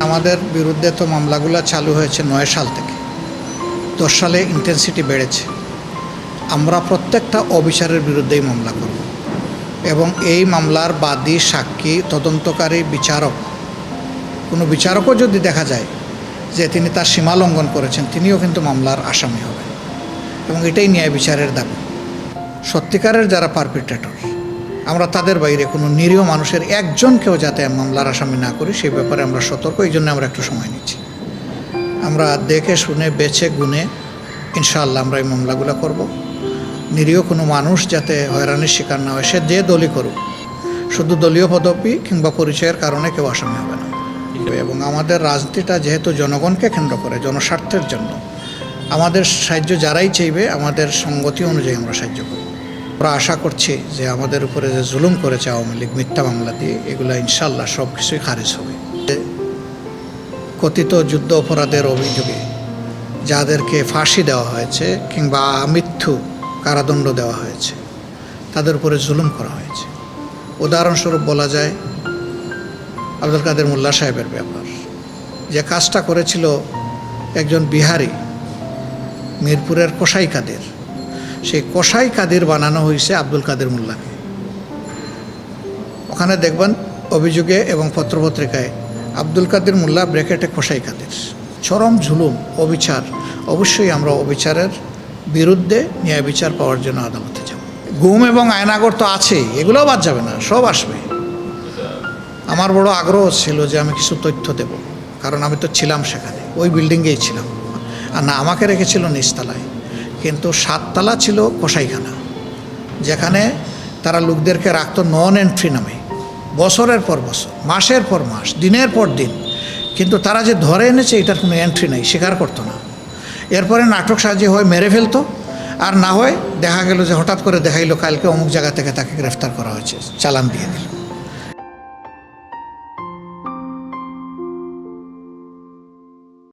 আমাদের বিরুদ্ধে তো মামলাগুলো চালু হয়েছে নয় সাল থেকে। দশ সালে ইন্টেন্সিটি বেড়েছে। আমরা প্রত্যেকটা অবিচারের বিরুদ্ধেই মামলা করব। এবং এই মামলার বাদী, সাক্ষী, তদন্তকারী বিচারক, কোনো বিচারকও যদি দেখা যায় যে তিনি তার সীমা লঙ্ঘন করেছেন, তিনিও কিন্তু মামলার আসামি হবেন। এবং এটাই ন্যায় বিচারের দাবি। সত্যিকারের যারা পারপিট্রেটর আমরা তাদের বাইরে কোনো নিরীহ মানুষের একজনকেও যাতে মামলার আসামি না করি, সেই ব্যাপারে আমরা সতর্ক, এই জন্য আমরা একটু সময় নিচ্ছি। আমরা দেখে, শুনে, বেছে, গুনে ইনশাআল্লাহ আমরা এই মামলাগুলো করব। নিরীহ কোনো মানুষ যাতে হয়রানির শিকার না হয়, সে যে দলই করুক, শুধু দলীয় পদবি কিংবা পরিচয়ের কারণে কেউ আসামি হবে না। এবং আমাদের রাজনীতিটা যেহেতু জনগণকে কেন্দ্র করে, জনস্বার্থের জন্য, আমাদের সাহায্য যারাই চাইবে, আমাদের সঙ্গতি অনুযায়ী আমরা সাহায্য করব। আমরা আশা করছি যে আমাদের উপরে যে জুলুম করেছে আওয়ামী লীগ, মিথ্যা মামলা দিয়ে, এগুলো ইনশাল্লাহ সব কিছুই খারিজ হবে। কথিত যুদ্ধ অপরাধের অভিযোগে যাদেরকে ফাঁসি দেওয়া হয়েছে কিংবা মৃত্যু কারাদণ্ড দেওয়া হয়েছে, তাদের উপরে জুলুম করা হয়েছে। উদাহরণস্বরূপ বলা যায় আব্দুল কাদের মোল্লা সাহেবের ব্যাপার। যে কাজটা করেছিল একজন বিহারি, মিরপুরের কোসাই কাদের সেই কোসাই কাদের বানানো হয়েছে আব্দুল কাদের মোল্লাকে। ওখানে দেখবেন অভিযোগে এবং পত্রপত্রিকায় আব্দুল কাদের মোল্লা ব্র্যাকেটে কোসাই কাদের। চরম ঝুলুম, অবিচার। অবশ্যই আমরা অবিচারের বিরুদ্ধে ন্যায় বিচার পাওয়ার জন্য আদালতে যাব। গুম এবং আয়নাগর তো আছেই, এগুলোও বাদ যাবে না, সব আসবে। আমার বড় আগ্রহ ছিল যে আমি কিছু তথ্য দেব, কারণ আমি তো ছিলাম সেখানে, ওই বিল্ডিংয়েই ছিলাম। আর না, আমাকে রেখেছিল নিচতলায়। কিন্তু সাততলা ছিল কসাইখানা, যেখানে তারা লোকদেরকে রাখতো নন এন্ট্রি নামে। বছরের পর বছর, মাসের পর মাস, দিনের পর দিন। কিন্তু তারা যে ধরে এনেছে, এটার কোনো এন্ট্রি নেই, স্বীকার করতো না। এরপরে নাটক সাজিয়ে হয় মেরে ফেলতো, আর না হয় দেখা গেল যে হঠাৎ করে দেখাইলো কালকে অমুক জায়গা থেকে তাকে গ্রেফতার করা হয়েছে, চালান দিয়ে দিল।